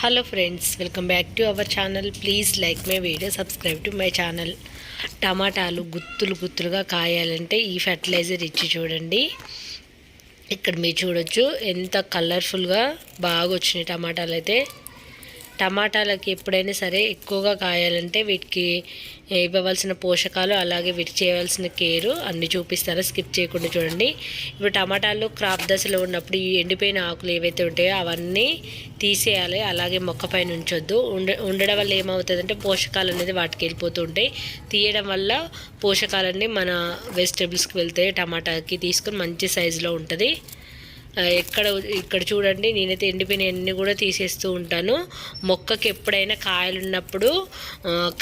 Hello friends welcome back to our channel please like my video subscribe to my channel టమాటాలు గుత్తులు గుత్తులుగా కాయాలంటే ఈ fertiliser ఇచ్చి చూడండి. ఇక్కడ మీరు చూడొచ్చు ఎంత కలర్ఫుల్గా బాగా వచ్చినాయి టమాటాలు అయితే టమాటాలకి ఎప్పుడైనా సరే ఎక్కువగా కాయాలంటే వీటికి ఇవ్వవలసిన పోషకాలు అలాగే వీటికి చేయవలసిన కేరు అన్ని చూపిస్తారు? స్కిప్ చేయకుండా చూడండి. ఇప్పుడు టమాటాలు క్రాప్ దశలో ఉన్నప్పుడు ఈ ఎండిపోయిన ఆకులు ఏవైతే ఉంటాయో అవన్నీ తీసేయాలి. అలాగే మొక్క పైన ఉంచొద్దు. ఉండ ఉండడం వల్ల ఏమవుతుందంటే పోషకాలు అనేది వాటికి వెళ్ళిపోతూ ఉంటాయి. తీయడం వల్ల పోషకాలన్నీ మన వెజిటేబుల్స్కి వెళ్తాయి టమాటాకి తీసుకొని మంచి సైజులో ఉంటుంది. ఎక్కడ ఇక్కడ చూడండి నేనైతే ఎండిపోయిన అన్ని కూడా తీసేస్తూ ఉంటాను. మొక్కకి ఎప్పుడైనా కాయలు ఉన్నప్పుడు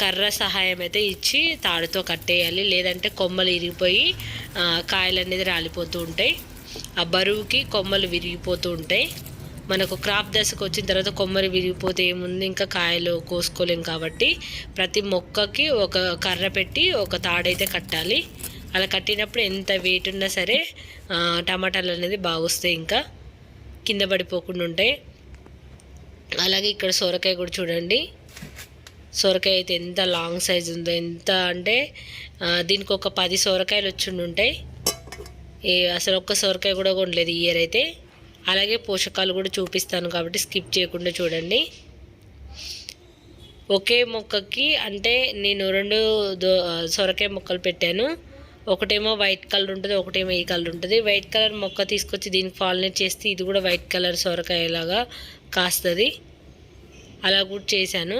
కర్ర సహాయం అయితే ఇచ్చి తాడుతో కట్టేయాలి. లేదంటే కొమ్మలు ఇరిగిపోయి కాయలు అనేది రాలిపోతూ ఉంటాయి. ఆ బరువుకి కొమ్మలు విరిగిపోతూ ఉంటాయి. మనకు క్రాప్ దశకు వచ్చిన తర్వాత కొమ్మలు విరిగిపోతే ఏముంది? ఇంకా కాయలు కోసుకోలేం కాబట్టి ప్రతి మొక్కకి ఒక కర్ర పెట్టి ఒక తాడైతే కట్టాలి. అలా కట్టినప్పుడు ఎంత వెయిట్ ఉన్నా సరే టమాటాలు అనేది బాగా వస్తాయి ఇంకా. కింద పడిపోకుండా ఉంటాయి. అలాగే ఇక్కడ సొరకాయ కూడా చూడండి. సొరకాయ అయితే ఎంత లాంగ్ సైజ్ ఉందో ఎంత అంటే దీనికి ఒక పది సొరకాయలు వచ్చి ఉంటాయి ఏ అసలు ఒక్క సొరకాయ కూడా కొనలేదు ఇయర్ అయితే. అలాగే పోషకాలు కూడా చూపిస్తాను కాబట్టి స్కిప్ చేయకుండా చూడండి. ఒకే మొక్కకి అంటే నేను రెండు దో సొరకాయ మొక్కలు పెట్టాను. ఒకటేమో వైట్ కలర్ ఉంటుంది ఒకటేమో ఈ కలర్ ఉంటుంది. వైట్ కలర్ మొక్క తీసుకొచ్చి దీనికి పాలినేట్ చేస్తే ఇది కూడా వైట్ కలర్ సొరకాయలాగా కాస్తుంది. అలా కూడా చేశాను.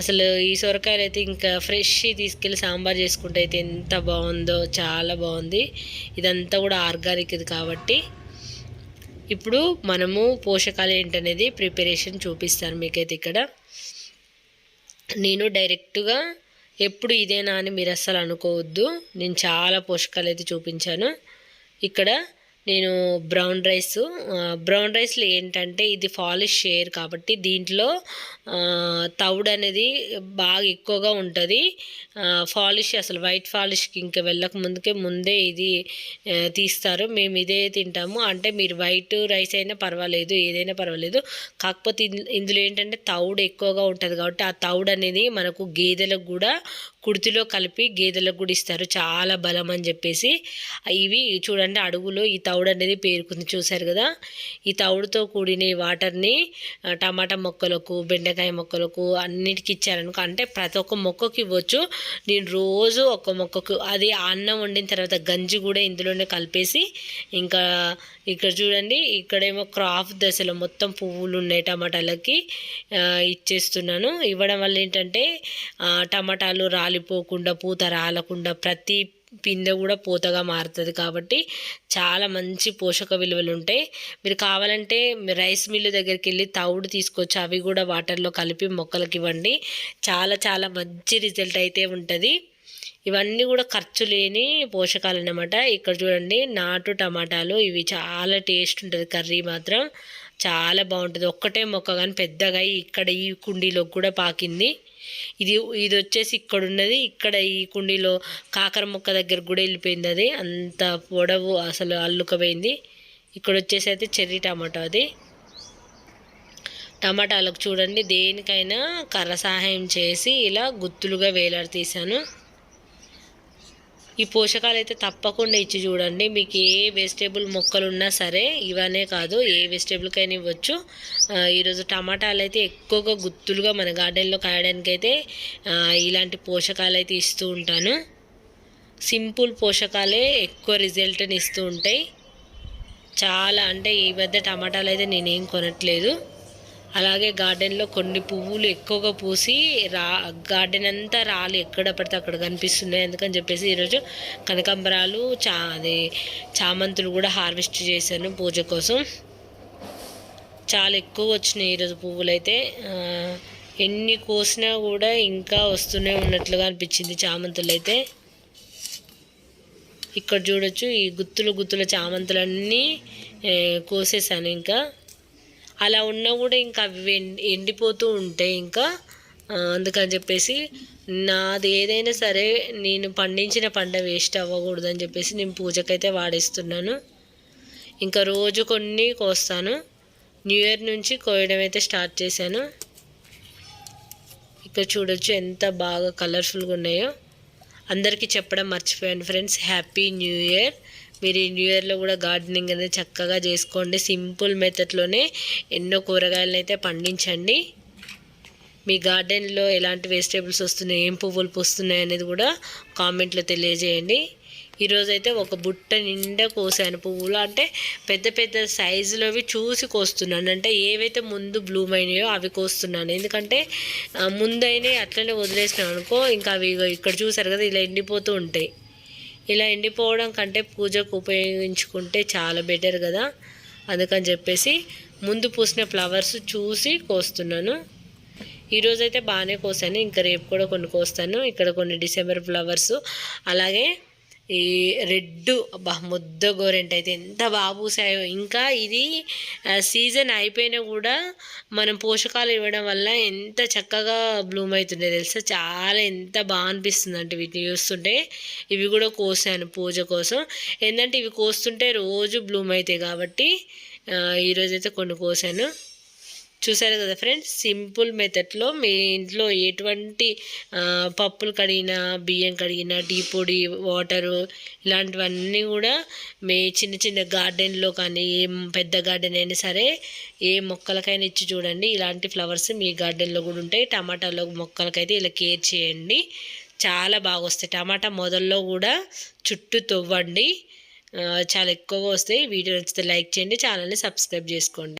అసలు ఈ సొరకాయలు అయితే ఇంకా ఫ్రెష్ తీసుకెళ్ళి సాంబార్ చేసుకుంటే అయితే ఎంత బాగుందో చాలా బాగుంది. ఇదంతా కూడా ఆర్గానిక్ ఇది కాబట్టి. ఇప్పుడు మనము పోషకాలు ఏంటనేది ప్రిపరేషన్ చూపిస్తాను మీకైతే ఇక్కడ. నేను డైరెక్ట్గా ఎప్పుడు ఇదేనా అని మీరు అస్సలు అనుకోవద్దు. నేను చాలా పోషకాలు అయితే చూపించాను. ఇక్కడ నేను బ్రౌన్ రైస్ బ్రౌన్ రైస్లో ఏంటంటే ఇది ఫాలిష్ షేర్ కాబట్టి దీంట్లో ఆ, తౌడు అనేది బాగా ఎక్కువగా ఉంటుంది. ఫాలిష్ అసలు వైట్ ఫాలిష్కి ఇంకా వెళ్ళక ముందుకే ముందే ఇది తీస్తారు. మేము ఇదే తింటాము. అంటే మీరు వైట్ రైస్ అయినా పర్వాలేదు ఏదైనా పర్వాలేదు. కాకపోతే ఇందులో ఏంటంటే తౌడు ఎక్కువగా ఉంటుంది కాబట్టి ఆ తౌడు అనేది మనకు గేదెలకు కూడా కుడితిలో కలిపి గేదెలకు కూడా ఇస్తారు. చాలా బలం అని చెప్పేసి. ఇవి చూడండి అడుగులో ఈ తౌడు అనేది పేరుకుంది. చూశారు కదా? ఈ తౌడుతో కూడిన ఈ వాటర్ని టమాటా మొక్కలకు బెండకాయ మొక్కలకు అన్నిటికి ఇచ్చారనుకో అంటే ప్రతి ఒక్క మొక్కకి ఇవ్వచ్చు. నేను రోజు ఒక్క మొక్కకు అది అన్నం వండిన తర్వాత గంజి కూడా ఇందులోనే కలిపేసి ఇంకా ఇక్కడ చూడండి ఇక్కడేమో క్రాప్ దశలో మొత్తం పువ్వులు ఉన్నాయి టమాటాలకి ఇచ్చేస్తున్నాను. ఇవ్వడం వల్ల ఏంటంటే టమాటాలు రాలిపోకుండా పూత రాలకుండా ప్రతి పిందె కూడా పూతగా మారుతుంది కాబట్టి చాలా మంచి పోషక విలువలు ఉంటాయి. మీరు కావాలంటే రైస్ మిల్లు దగ్గరికి వెళ్ళి తవుడు తీసుకొచ్చి అవి కూడా వాటర్లో కలిపి మొక్కలకి ఇవ్వండి. చాలా చాలా మంచి రిజల్ట్ అయితే ఉంటుంది. ఇవన్నీ కూడా ఖర్చు లేని పోషకాలు అన్నమాట. ఇక్కడ చూడండి నాటు టమాటాలు ఇవి చాలా టేస్ట్ ఉంటుంది కర్రీ మాత్రం. చాలా బాగుంటుంది. ఒక్కటే మొక్క కానీ పెద్దగా అయ్యి ఇక్కడ ఈ కుండీలోకి కూడా పాకింది. ఇది ఇది వచ్చేసి ఇక్కడ ఉన్నది. ఇక్కడ ఈ కుండీలో కాకర మొక్క దగ్గర కూడా వెళ్ళిపోయింది అది. అంత పొడవు అసలు అల్లుకపోయింది. ఇక్కడ వచ్చేసి అయితే చెర్రీ టమాటో అది. టమాటాలకు చూడండి దేనికైనా కర్ర సహాయం చేసి ఇలా గుత్తులుగా వేలాడతీసాను ఈ పోషకాలు అయితే తప్పకుండా ఇచ్చి చూడండి. మీకు ఏ వెజిటేబుల్ మొక్కలు ఉన్నా సరే ఇవనే కాదు ఏ వెజిటేబుల్కైనా ఇవ్వచ్చు. ఈరోజు టమాటాలు అయితే ఎక్కువగా గుత్తులుగా మన గార్డెన్లో కాయడానికి అయితే ఇలాంటి పోషకాలు అయితే ఇస్తూ ఉంటాను. సింపుల్ పోషకాలే ఎక్కువ రిజల్ట్ని ఇస్తూ ఉంటాయి. చాలా అంటే ఈ మధ్య టమాటాలు అయితే నేనేం కొనట్లేదు. అలాగే గార్డెన్లో కొన్ని పువ్వులు ఎక్కువగా పూసి రా గార్డెన్ అంతా రాళ్ళు ఎక్కడ పడితే అక్కడ కనిపిస్తున్నాయి అందుకని చెప్పేసి ఈరోజు కనకాంబరాలు చా అది చామంతులు కూడా హార్వెస్ట్ చేశాను పూజ కోసం. చాలా ఎక్కువ వచ్చినాయి ఈరోజు పువ్వులు అయితే ఎన్ని కోసినా కూడా ఇంకా వస్తూనే ఉన్నట్లుగా అనిపించింది చామంతులు అయితే ఇక్కడ చూడొచ్చు ఈ గుత్తులు గుత్తుల చామంతులన్నీ కోసేసాను ఇంకా. అలా ఉన్నా కూడా ఇంకా అవి ఎండిపోతూ ఉంటాయి ఇంకా అందుకని చెప్పేసి నాది ఏదైనా సరే నేను పండించిన పంట వేస్ట్ అవ్వకూడదు అని చెప్పేసి నేను పూజకైతే వాడేస్తున్నాను. ఇంకా రోజు కొన్ని కోస్తాను. న్యూ ఇయర్ నుంచి కోయడం అయితే స్టార్ట్ చేశాను. ఇక్కడ చూడొచ్చు ఎంత బాగా కలర్ఫుల్గా ఉన్నాయో. అందరికీ చెప్పడం మర్చిపోయాను ఫ్రెండ్స్. Happy new year. మీరు ఈ న్యూ ఇయర్లో కూడా గార్డెనింగ్ అనేది చక్కగా చేసుకోండి. సింపుల్ మెథడ్లోనే ఎన్నో కూరగాయలను అయితే పండించండి. మీ గార్డెన్లో ఎలాంటి వెజిటేబుల్స్ వస్తున్నాయి ఏం పువ్వులు పూస్తున్నాయి అనేది కూడా కామెంట్లో తెలియజేయండి. ఈరోజైతే ఒక బుట్ట నిండా కోసాను పువ్వులు. అంటే పెద్ద పెద్ద సైజులోవి చూసి కోస్తున్నాను. అంటే ఏవైతే ముందు బ్లూమ్ అయినాయో అవి కోస్తున్నాను. ఎందుకంటే ముందైనా అట్లనే వదిలేసినాం అనుకో ఇంకా అవి ఇక్కడ చూసారు కదా ఇలా ఎండిపోతూ ఉంటాయి. ఇలా ఎండిపోవడం కంటే పూజకు ఉపయోగించుకుంటే చాలా బెటర్ కదా. అందుకని చెప్పేసి ముందు పూసిన ఫ్లవర్స్ చూసి కోస్తున్నాను. ఈరోజైతే బాగానే కోసాను. ఇంకా రేపు కూడా కొన్ని కోస్తాను. ఇక్కడ కొన్ని డిసెంబర్ ఫ్లవర్స్. అలాగే ఈ రెడ్ అబ్బా ముద్ద గోరెంట్ అయితే ఎంత బాగా పూసాయో. ఇంకా ఇది సీజన్ అయిపోయినా కూడా మనం పోషకాలు ఇవ్వడం వల్ల ఎంత చక్కగా బ్లూమ్ అవుతుండే తెలుసా? చాలా ఎంత బాగా అనిపిస్తుంది అంటే వీటిని చూస్తుంటే. ఇవి కూడా కోసాను పూజ కోసం. ఏంటంటే ఇవి కోస్తుంటే రోజు బ్లూమ్ అవుతాయి కాబట్టి ఈరోజైతే కొన్ని కోసాను. చూసారు కదా ఫ్రెండ్స్? సింపుల్ మెథడ్లో మీ ఇంట్లో ఎటువంటి పప్పులు కడిగిన బియ్యం కడిగిన టీ పొడి వాటరు ఇలాంటివన్నీ కూడా మీ చిన్న చిన్న గార్డెన్లో కానీ ఏ పెద్ద గార్డెన్ అయినా సరే ఏ మొక్కలకైనా ఇచ్చి చూడండి. ఇలాంటి ఫ్లవర్స్ మీ గార్డెన్లో కూడా ఉంటాయి. టమాటాలో మొక్కలకైతే ఇలా కేర్ చేయండి. చాలా బాగా వస్తాయి టమాటా మొదల్లో కూడా చుట్టూ తవ్వండి. చాలా ఎక్కువగా వస్తాయి. వీడియో నచ్చితే లైక్ చేయండి. ఛానల్ని సబ్స్క్రైబ్ చేసుకోండి.